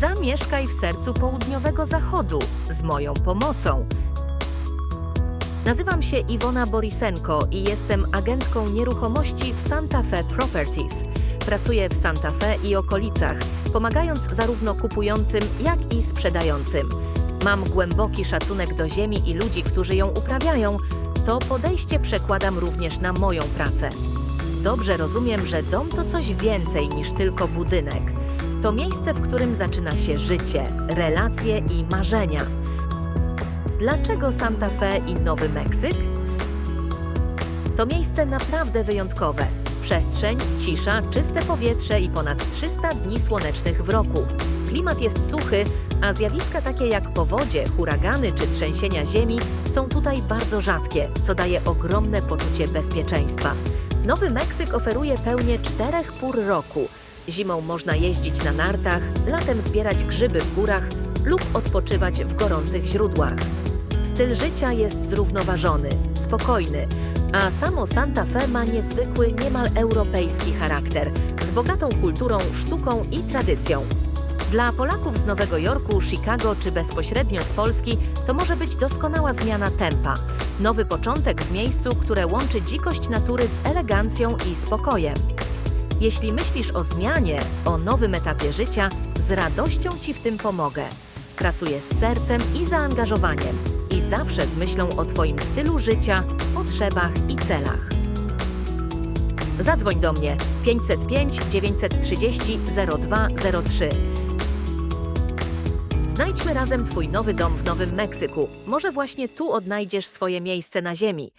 Zamieszkaj w sercu południowego zachodu z moją pomocą. Nazywam się Iwona Borisenko i jestem agentką nieruchomości w Santa Fe Properties. Pracuję w Santa Fe i okolicach, pomagając zarówno kupującym, jak i sprzedającym. Mam głęboki szacunek do ziemi i ludzi, którzy ją uprawiają. To podejście przekładam również na moją pracę. Dobrze rozumiem, że dom to coś więcej niż tylko budynek. To miejsce, w którym zaczyna się życie, relacje i marzenia. Dlaczego Santa Fe i Nowy Meksyk? To miejsce naprawdę wyjątkowe. Przestrzeń, cisza, czyste powietrze i ponad 300 dni słonecznych w roku. Klimat jest suchy, a zjawiska takie jak powodzie, huragany czy trzęsienia ziemi są tutaj bardzo rzadkie, co daje ogromne poczucie bezpieczeństwa. Nowy Meksyk oferuje pełnię czterech pór roku. Zimą można jeździć na nartach, latem zbierać grzyby w górach lub odpoczywać w gorących źródłach. Styl życia jest zrównoważony, spokojny, a samo Santa Fe ma niezwykły, niemal europejski charakter, z bogatą kulturą, sztuką i tradycją. Dla Polaków z Nowego Jorku, Chicago czy bezpośrednio z Polski to może być doskonała zmiana tempa. Nowy początek w miejscu, które łączy dzikość natury z elegancją i spokojem. Jeśli myślisz o zmianie, o nowym etapie życia, z radością Ci w tym pomogę. Pracuję z sercem i zaangażowaniem i zawsze z myślą o Twoim stylu życia, potrzebach i celach. Zadzwoń do mnie 505 930 0203. Znajdźmy razem Twój nowy dom w Nowym Meksyku. Może właśnie tu odnajdziesz swoje miejsce na ziemi.